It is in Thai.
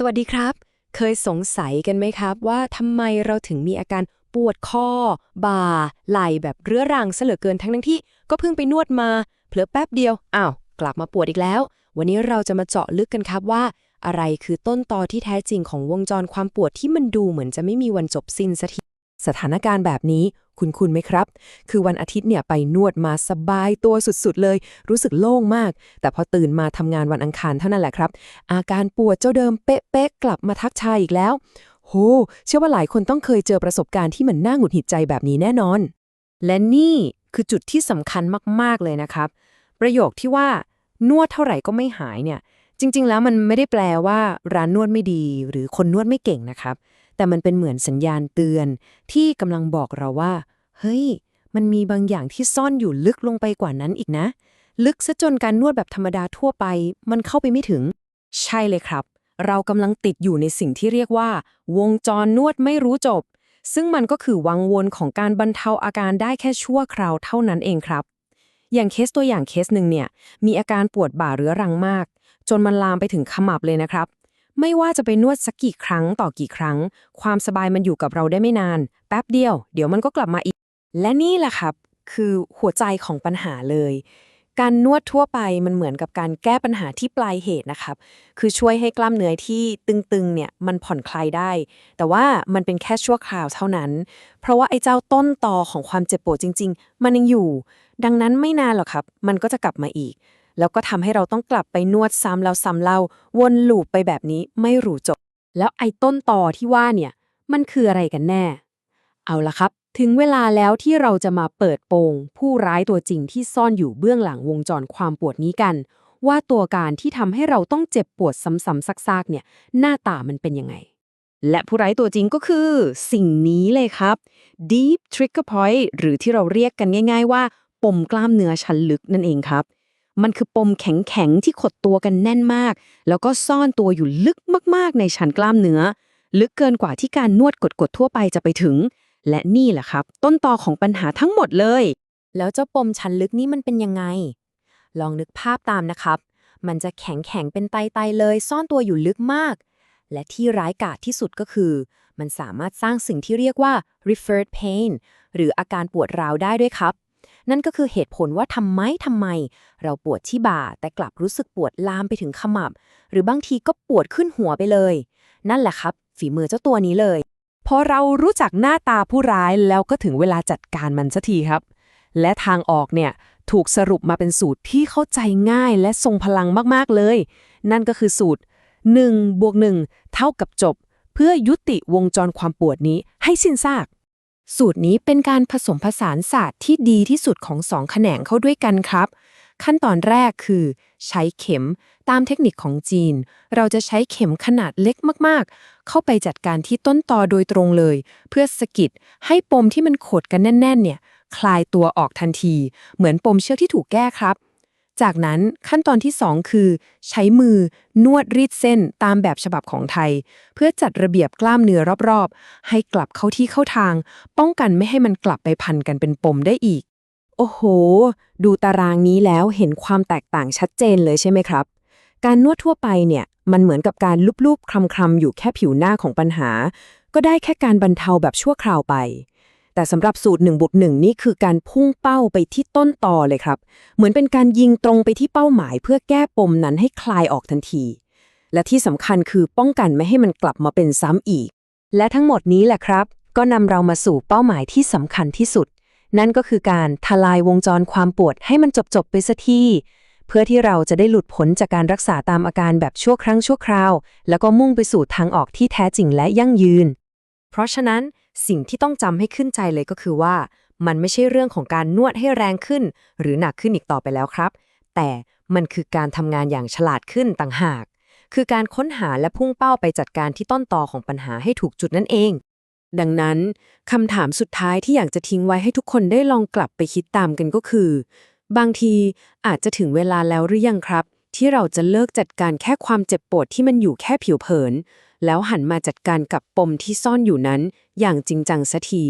สวัสดีครับ เคยสงสัยกันไหมครับ ว่าทำไมเราถึงมีอาการปวดข้อ บ่า ไหล่แบบเรื้อรังเหลือเกินทั้งทั้งที่ก็เพิ่งไปนวดมา เผลอแป๊บเดียวอ้าวกลับมาปวดอีกแล้ว วันนี้เราจะมาเจาะลึกกันครับว่า อะไรคือต้นตอที่แท้จริงของวงจรความปวดที่มันดูเหมือนจะไม่มีวันจบสิ้นสักที สถานการณ์แบบนี้คุณคุณไหมครับ คือวันอาทิตย์เนี่ยไปนวดมาสบายตัวสุดๆเลย รู้สึกโล่งมาก แต่พอตื่นมาทำงานวันอังคารเท่านั้นแหละครับ อาการปวดเจ้าเดิมเป๊ะๆกลับมาทักทายอีกแล้ว โห เชื่อว่าหลายคนต้องเคยเจอประสบการณ์ที่มันน่าหงุดหงิดใจแบบนี้แน่นอน และนี่คือจุดที่สำคัญมากๆเลยนะครับ ประโยคที่ว่านวดเท่าไหร่ก็ไม่หายเนี่ย จริง ๆ แล้วมันไม่ได้แปลว่า ร้านนวดไม่ดี หรือคนนวดไม่เก่งนะครับ แต่มันเป็นเหมือนสัญญาณเตือน ที่กำลังบอกเราว่า เฮ้ย มันมีบางอย่างที่ซ่อนอยู่ลึกลงไปกว่านั้นอีกนะ ลึกซะจนการนวดแบบธรรมดาทั่วไป มันเข้าไปไม่ถึง ใช่เลยครับ เรากำลังติดอยู่ในสิ่งที่เรียกว่า วงจรนวดไม่รู้จบ ซึ่งมันก็คือวังวนของการบรรเทาอาการได้แค่ชั่วคราวเท่านั้นเองครับ อย่างเคสตัวอย่างเคสหนึ่งเนี่ย มีอาการปวดบ่าเรื้อรังมาก จนมันลามไปถึงขมับเลยนะครับ ไม่ว่าจะไปนวดสักกี่ครั้งต่อกี่ครั้ง ความสบายมันอยู่กับเราได้ไม่นาน แป๊บเดียว เดี๋ยวมันก็กลับมาอีก และนี่แหละครับ คือหัวใจของปัญหาเลย การนวดทั่วไปมันเหมือนกับการแก้ปัญหาที่ปลายเหตุนะครับ คือช่วยให้กล้ามเนื้อที่ตึงๆเนี่ยมันผ่อนคลายได้ แต่ว่ามันเป็นแค่ชั่วคราวเท่านั้น เพราะว่าไอ้เจ้าต้นตอของความเจ็บปวดจริง ๆ มันยังอยู่ ดังนั้นไม่นานหรอกครับ มันก็จะกลับมาอีก แล้วก็ทำให้เราต้องกลับไปนวดซ้ำแล้วซ้ำเล่า วนลูปไปแบบนี้ไม่รู้จบ แล้วไอ้ต้นตอที่ว่าเนี่ย มันคืออะไรกันแน่ เอาละครับ ถึงเวลาแล้วที่เราจะมาเปิดโปง ผู้ร้ายตัวจริงที่ซ่อนอยู่เบื้องหลังวงจรความปวดนี้กัน ว่าตัวการที่ทำให้เราต้องเจ็บปวดซ้ำๆซากๆเนี่ย หน้าตามันเป็นยังไงและผู้ร้ายตัวจริงก็คือสิ่งนี้เลยครับ deep trigger point หรือที่เราเรียกกันง่าย ๆ ว่า ปมกล้ามเนื้อชั้นลึกนั่นเองครับ มันคือปมแข็งๆที่ขดตัวกันแน่นมาก แล้วก็ซ่อนตัวอยู่ลึกมากๆ ในชั้นกล้ามเนื้อ ลึกเกินกว่าที่การนวดกดๆทั่วไปจะไปถึง และนี่แหละครับ ต้นตอของปัญหาทั้งหมดเลย แล้วเจ้าปมชั้นลึกนี่มันเป็นยังไง ลองนึกภาพตามนะครับ มันจะแข็งแข็งๆเป็นไตๆเลย ซ่อนตัวอยู่ลึกมาก และที่ร้ายกาจที่สุดก็คือ มันสามารถสร้างสิ่งที่เรียกว่า referred pain หรืออาการปวดร้าวได้ด้วยครับ นั่นก็คือเหตุผลว่าทำไมทำไม เราปวดที่บ่า แต่กลับรู้สึกปวดลามไปถึงขมับ หรือบางทีก็ปวดขึ้นหัวไปเลย นั่นแหละครับ ฝีมือเจ้าตัวนี้เลยพอเรารู้จักหน้าตาผู้ร้ายแล้วก็ถึงเวลาจัดการมันสักทีครับ และทางออกเนี่ยถูกสรุปมาเป็นสูตรที่เข้าใจง่ายและทรงพลังมากๆเลย นั่นก็คือสูตร1บวก1เท่ากับจบ เพื่อยุติวงจรความปวดนี้ให้สิ้นซาก สูตรนี้เป็นการผสมผสานศาสตร์ที่ดีที่สุดของสองแขนงเข้าด้วยกันครับ ขั้นตอนแรกคือ ใช้เข็มตามเทคนิคของจีน เราจะใช้เข็มขนาดเล็กมากๆ เข้าไปจัดการที่ต้นตอโดยตรงเลย เพื่อสกิดให้ปมที่มันขดกันแน่น ๆ เนี่ย คลายตัวออกทันที เหมือนปมเชือกที่ถูกแก้ครับ จากนั้นขั้นตอนที่ 2 คือ ใช้มือนวดรีดเส้นตามแบบฉบับของไทย เพื่อจัดระเบียบกล้ามเนื้อรอบๆ ให้กลับเข้าที่เข้าทาง ป้องกันไม่ให้มันกลับไปพันกันเป็นปมได้อีก โอ้โห ดูตารางนี้แล้วเห็นความแตกต่างชัดเจนเลยใช่ไหมครับ การนวดทั่วไปเนี่ยมันเหมือนกับการลูบๆคลำๆอยู่แค่ผิวหน้าของปัญหา ก็ได้แค่การบรรเทาแบบชั่วคราวไป แต่สำหรับสูตร1บวก1นี่คือการพุ่งเป้าไปที่ต้นตอเลยครับ เหมือนเป็นการยิงตรงไปที่เป้าหมาย เพื่อแก้ปมนั้นให้คลายออกทันที และที่สำคัญคือป้องกันไม่ให้มันกลับมาเป็นซ้ำอีก และทั้งหมดนี้แหละครับ ก็นำเรามาสู่เป้าหมายที่สำคัญที่สุด นั่นก็คือการทลายวงจรความปวดให้มันจบๆไปสักทีเพื่อที่เราจะได้หลุดพ้นจากการรักษาตามอาการแบบชั่วครั้งชั่วคราว แล้วก็มุ่งไปสู่ทางออกที่แท้จริงและยั่งยืน เพราะฉะนั้น สิ่งที่ต้องจำให้ขึ้นใจเลยก็คือว่า มันไม่ใช่เรื่องของการนวดให้แรงขึ้น หรือหนักขึ้นอีกต่อไปแล้วครับ แต่มันคือการทำงานอย่างฉลาดขึ้นต่างหาก คือการค้นหาและพุ่งเป้าไปจัดการที่ต้นตอของปัญหาให้ถูกจุดนั่นเอง ดังนั้นคำถามสุดท้ายที่อยากจะทิ้งไว้ให้ทุกคนได้ลองกลับไปคิดตามกันก็คือ บางทีอาจจะถึงเวลาแล้วหรือยังครับ ที่เราจะเลิกจัดการแค่ความเจ็บปวดที่มันอยู่แค่ผิวเผิน แล้วหันมาจัดการกับปมที่ซ่อนอยู่นั้น อย่างจริงจังสักที